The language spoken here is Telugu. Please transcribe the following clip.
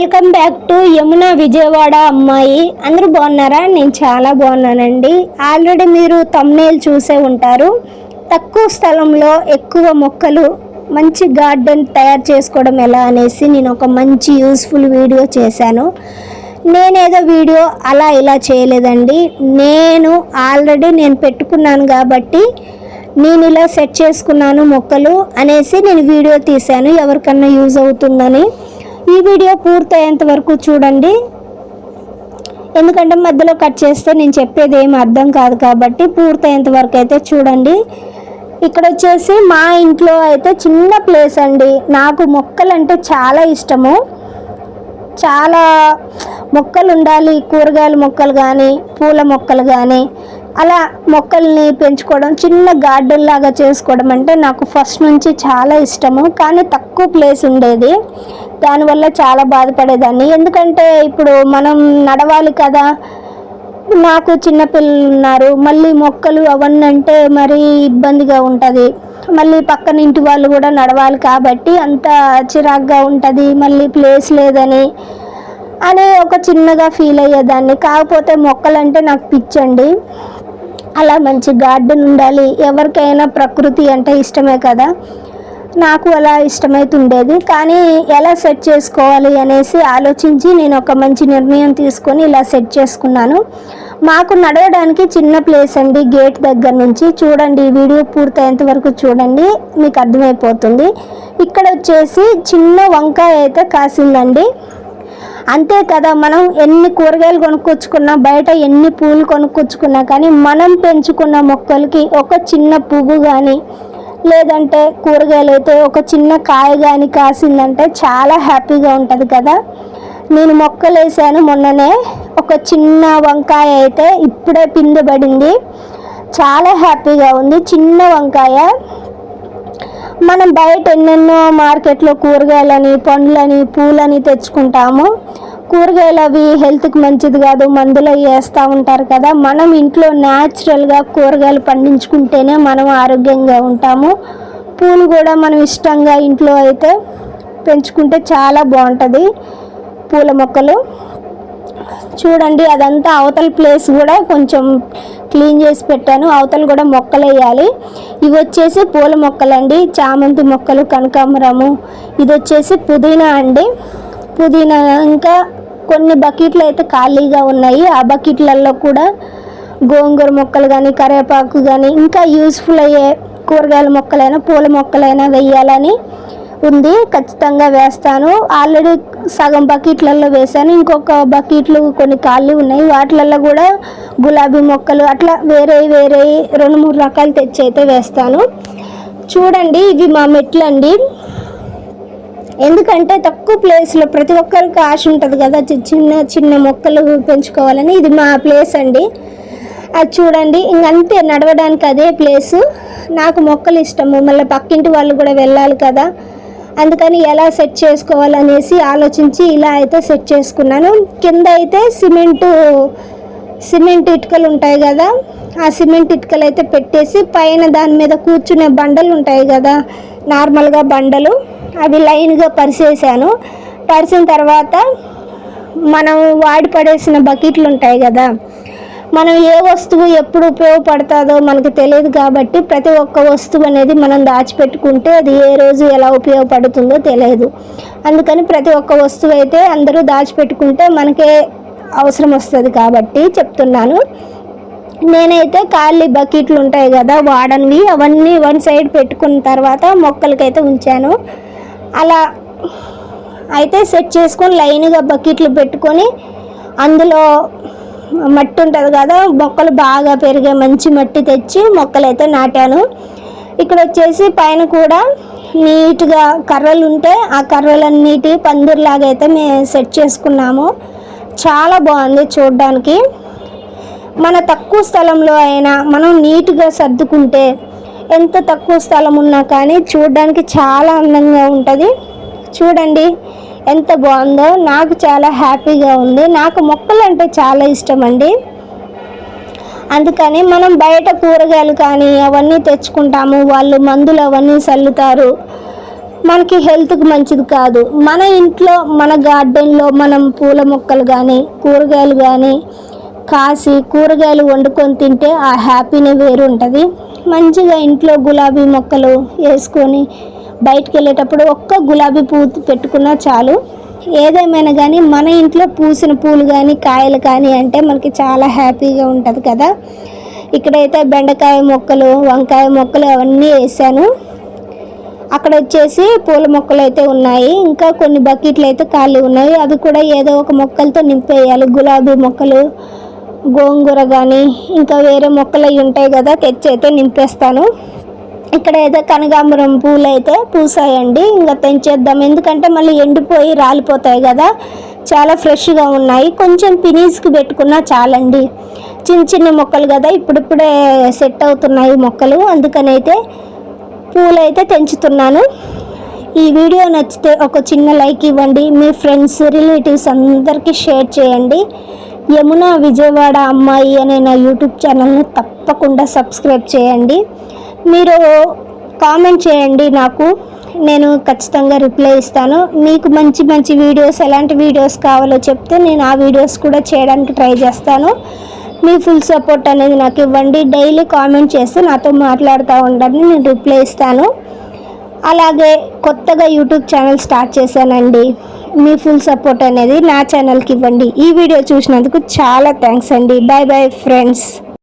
Welcome back to Yamuna Vijayawada అమ్మాయి. అందరూ బాగున్నారా? నేను చాలా బాగున్నానండి. ఆల్రెడీ మీరు తమ్నేల్ చూసే ఉంటారు. తక్కువ స్థలంలో ఎక్కువ మొక్కలు మంచి గార్డెన్ తయారు చేసుకోవడం ఎలా అనేసి నేను ఒక మంచి యూస్ఫుల్ వీడియో చేశాను. నేనేదో వీడియో అలా ఇలా చేయలేదండి. నేను ఆల్రెడీ నేను పెట్టుకున్నాను కాబట్టి నేను ఇలా సెట్ చేసుకున్నాను మొక్కలు అనేసి నేను వీడియో తీశాను. ఎవరికన్నా యూజ్ అవుతుందని. ఈ వీడియో పూర్తయ్యేంత వరకు చూడండి. ఎందుకంటే మధ్యలో కట్ చేస్తే నేను చెప్పేది ఏమి అర్థం కాదు కాబట్టి పూర్తయ్యేంత వరకు అయితే చూడండి. ఇక్కడ వచ్చేసి మా ఇంట్లో అయితే చిన్న ప్లేస్ అండి. నాకు మొక్కలు అంటే చాలా ఇష్టము. చాలా మొక్కలు ఉండాలి కూరగాయల మొక్కలు కానీ పూల మొక్కలు కానీ అలా మొక్కల్ని పెంచుకోవడం చిన్న గార్డెన్ లాగా చేసుకోవడం అంటే నాకు ఫస్ట్ నుంచి చాలా ఇష్టము. కానీ తక్కువ ప్లేస్ ఉండేది. దానివల్ల చాలా బాధపడేదాన్ని. ఎందుకంటే ఇప్పుడు మనం నడవాలి కదా. నాకు చిన్నపిల్లలు ఉన్నారు. మళ్ళీ మొక్కలు అవన్నీ అంటే మరీ ఇబ్బందిగా ఉంటుంది. మళ్ళీ పక్కన ఇంటి వాళ్ళు కూడా నడవాలి కాబట్టి అంత చిరాగ్గా ఉంటుంది. మళ్ళీ ప్లేస్ లేదని అని ఒక చిన్నగా ఫీల్ అయ్యేదాన్ని. కాకపోతే మొక్కలంటే నాకు పిచ్చండి. అలా మంచి గార్డెన్ ఉండాలి. ఎవరికైనా ప్రకృతి అంటే ఇష్టమే కదా. నాకు అలా ఇష్టమైతుండేది. కానీ ఎలా సెట్ చేసుకోవాలి అనేసి ఆలోచించి నేను ఒక మంచి నిర్ణయం తీసుకొని ఇలా సెట్ చేసుకున్నాను. మాకు నడవడానికి చిన్న ప్లేస్ అండి గేట్ దగ్గర నుంచి. చూడండి వీడియో పూర్తయ్యేంత వరకు చూడండి మీకు అర్థమైపోతుంది. ఇక్కడ వచ్చేసి చిన్న వంకాయ అయితే కాసిందండి. అంతే కదా మనం ఎన్ని కూరగాయలు కొనుక్కొచ్చుకున్నా బయట ఎన్ని పూలు కొనుక్కొచ్చుకున్నా కానీ మనం పెంచుకున్న మొక్కలకి ఒక చిన్న పువ్వు కానీ లేదంటే కూరగాయలు అయితే ఒక చిన్న కాయ కానీ కాసిందంటే చాలా హ్యాపీగా ఉంటుంది కదా. నేను మొక్కలు వేసాను మొన్ననే. ఒక చిన్న వంకాయ అయితే ఇప్పుడే పిండి పడింది చాలా హ్యాపీగా ఉంది. చిన్న వంకాయ. మనం బయట ఎన్నెన్నో మార్కెట్లో కూరగాయలని పండ్లని పూలని తెచ్చుకుంటాము. కూరగాయలు అవి హెల్త్కి మంచిది కాదు మందులు అవి వేస్తూ ఉంటారు కదా. మనం ఇంట్లో న్యాచురల్గా కూరగాయలు పండించుకుంటేనే మనం ఆరోగ్యంగా ఉంటాము. పూలు కూడా మనం ఇష్టంగా ఇంట్లో అయితే పెంచుకుంటే చాలా బాగుంటుంది పూల మొక్కలు. చూడండి అదంతా అవతల ప్లేస్ కూడా కొంచెం క్లీన్ చేసి పెట్టాను. అవతలు కూడా మొక్కలు వేయాలి. ఇవి వచ్చేసి పూల మొక్కలండి. చామంతి మొక్కలు కనకాంబరము. ఇది వచ్చేసి పుదీనా అండి. పుదీనా ఇంకా కొన్ని బకెట్లు అయితే ఖాళీగా ఉన్నాయి. ఆ బకెట్లలో కూడా గోంగూర మొక్కలు కానీ కరివేపాకు కానీ ఇంకా యూస్ఫుల్ అయ్యే కూరగాయల మొక్కలైనా పూల మొక్కలైనా వేయాలని ఉంది. ఖచ్చితంగా వేస్తాను. ఆల్రెడీ సగం బకెట్లలో వేసాను ఇంకొక బకెట్లు కొన్ని ఖాళీ ఉన్నాయి. వాటిలలో కూడా గులాబీ మొక్కలు అట్లా వేరే వేరే రెండు మూడు రకాలు తెచ్చి అయితే వేస్తాను. చూడండి ఇవి మా మెట్లు అండి ఎందుకంటే తక్కువ ప్లేస్లో ప్రతి ఒక్కరికి ఆశ ఉంటుంది కదా చి- చిన్న చిన్న మొక్కలు పెంచుకోవాలని. ఇది మా ప్లేస్ అండి. అది చూడండి ఇంకంతే నడవడానికి అదే ప్లేసు నాకు మొక్కలు ఇష్టము. మళ్ళీ పక్కింటి వాళ్ళు కూడా వెళ్ళాలి కదా. అందుకని ఎలా సెట్ చేసుకోవాలనేసి ఆలోచించి ఇలా అయితే సెట్ చేసుకున్నాను. కింద అయితే సిమెంటు సిమెంట్ ఇటుకలు ఉంటాయి కదా. ఆ సిమెంట్ ఇటుకలు అయితే పెట్టేసి పైన దాని మీద కూర్చునే బండలు ఉంటాయి కదా. నార్మల్గా బండలు అవి లైన్గా పరిసేసాను. పరిచిన తర్వాత మనం వాడి పడేసిన బకెట్లు ఉంటాయి కదా మనం ఏ వస్తువు ఎప్పుడు ఉపయోగపడుతుందో మనకు తెలియదు కాబట్టి ప్రతి ఒక్క వస్తువు అనేది మనం దాచిపెట్టుకుంటే అది ఏ రోజు ఎలా ఉపయోగపడుతుందో తెలియదు. అందుకని ప్రతి ఒక్క వస్తువు అయితే అందరూ దాచిపెట్టుకుంటే మనకే అవసరం వస్తుంది కాబట్టి చెప్తున్నాను. నేనైతే ఖాళీ బకెట్లు ఉంటాయి కదా వాడనివి. అవన్నీ వన్ సైడ్ పెట్టుకున్న తర్వాత మొక్కలకైతే ఉంచాను. అలా అయితే సెట్ చేసుకొని లైన్గా బకెట్లు పెట్టుకొని అందులో మట్టి ఉంటుంది కదా మొక్కలు బాగా పెరిగే మంచి మట్టి తెచ్చి మొక్కలు అయితే నాటాను. ఇక్కడ వచ్చేసి పైన కూడా నీట్గా కర్రలు ఉంటే ఆ కర్రలన్నిటి పందిరిలాగా అయితే మేము సెట్ చేసుకున్నాము. చాలా బాగుంది చూడడానికి. మన తక్కువ స్థలంలో అయినా మనం నీట్గా సర్దుకుంటే ఎంత తక్కువ స్థలం ఉన్నా కానీ చూడడానికి చాలా అందంగా ఉంటుంది. చూడండి ఎంత బాగుందో. నాకు చాలా హ్యాపీగా ఉంది. నాకు మొక్కలు అంటే చాలా ఇష్టం అండి అందుకని మనం బయట కూరగాయలు కానీ అవన్నీ తెచ్చుకుంటాము. వాళ్ళు మందులు అవన్నీ చల్లుతారు. మనకి హెల్త్కి మంచిది కాదు. మన ఇంట్లో మన గార్డెన్లో మనం పూల మొక్కలు కానీ కూరగాయలు కానీ కాసి కూరగాయలు వండుకొని తింటే ఆ హ్యాపీనే వేరు ఉంటుంది మంచిగా ఇంట్లో గులాబీ మొక్కలు వేసుకొని బయటికి వెళ్ళేటప్పుడు ఒక్క గులాబీ పువ్వు పెట్టుకున్నా చాలు. ఏదేమైనా కానీ మన ఇంట్లో పూసిన పూలు కానీ కాయలు కానీ అంటే మనకి చాలా హ్యాపీగా ఉంటుంది కదా. ఇక్కడైతే బెండకాయ మొక్కలు వంకాయ మొక్కలు అవన్నీ వేసాను. అక్కడ వచ్చేసి పూల మొక్కలు అయితే ఉన్నాయి. ఇంకా కొన్ని బకెట్లు అయితే ఖాళీ ఉన్నాయి. అవి కూడా ఏదో ఒక మొక్కలతో నింపేయాలి. గులాబీ మొక్కలు గోంగూర కానీ ఇంకా వేరే మొక్కలు అవి ఉంటాయి కదా తెచ్చి అయితే నింపేస్తాను. ఇక్కడ అయితే కనకాంబరం పూలు అయితే పూసాయండి ఇంకా తెంచేద్దాం ఎందుకంటే మళ్ళీ ఎండిపోయి రాలిపోతాయి కదా చాలా ఫ్రెష్గా ఉన్నాయి. కొంచెం పినీస్కి పెట్టుకున్నా చాలండి. చిన్న చిన్న మొక్కలు కదా ఇప్పుడిప్పుడే సెట్ అవుతున్నాయి మొక్కలు. అందుకని అయితే పూలు తెంచుతున్నాను. ఈ వీడియో నచ్చితే ఒక చిన్న లైక్ ఇవ్వండి. మీ ఫ్రెండ్స్ రిలేటివ్స్ అందరికీ షేర్ చేయండి. యమున విజయవాడ అమ్మాయి అనే నా యూట్యూబ్ ఛానల్ని తప్పకుండా సబ్స్క్రైబ్ చేయండి. మీరు కామెంట్ చేయండి నాకు. నేను ఖచ్చితంగా రిప్లై ఇస్తాను. మీకు మంచి మంచి వీడియోస్ ఎలాంటి వీడియోస్ కావాలో చెప్తే నేను ఆ వీడియోస్ కూడా చేయడానికి ట్రై చేస్తాను. మీ ఫుల్ సపోర్ట్ అనేది నాకు ఇవ్వండి. డైలీ కామెంట్ చేస్తే నాతో మాట్లాడుతూ ఉండండి. నేను రిప్లై ఇస్తాను. అలాగే కొత్తగా యూట్యూబ్ ఛానల్ స్టార్ట్ చేశానండి. మీ ఫుల్ సపోర్ట్ అనేది నా ఛానల్కి ఇవ్వండి. ఈ వీడియో చూసినందుకు చాలా థ్యాంక్స్ అండి. Bye bye friends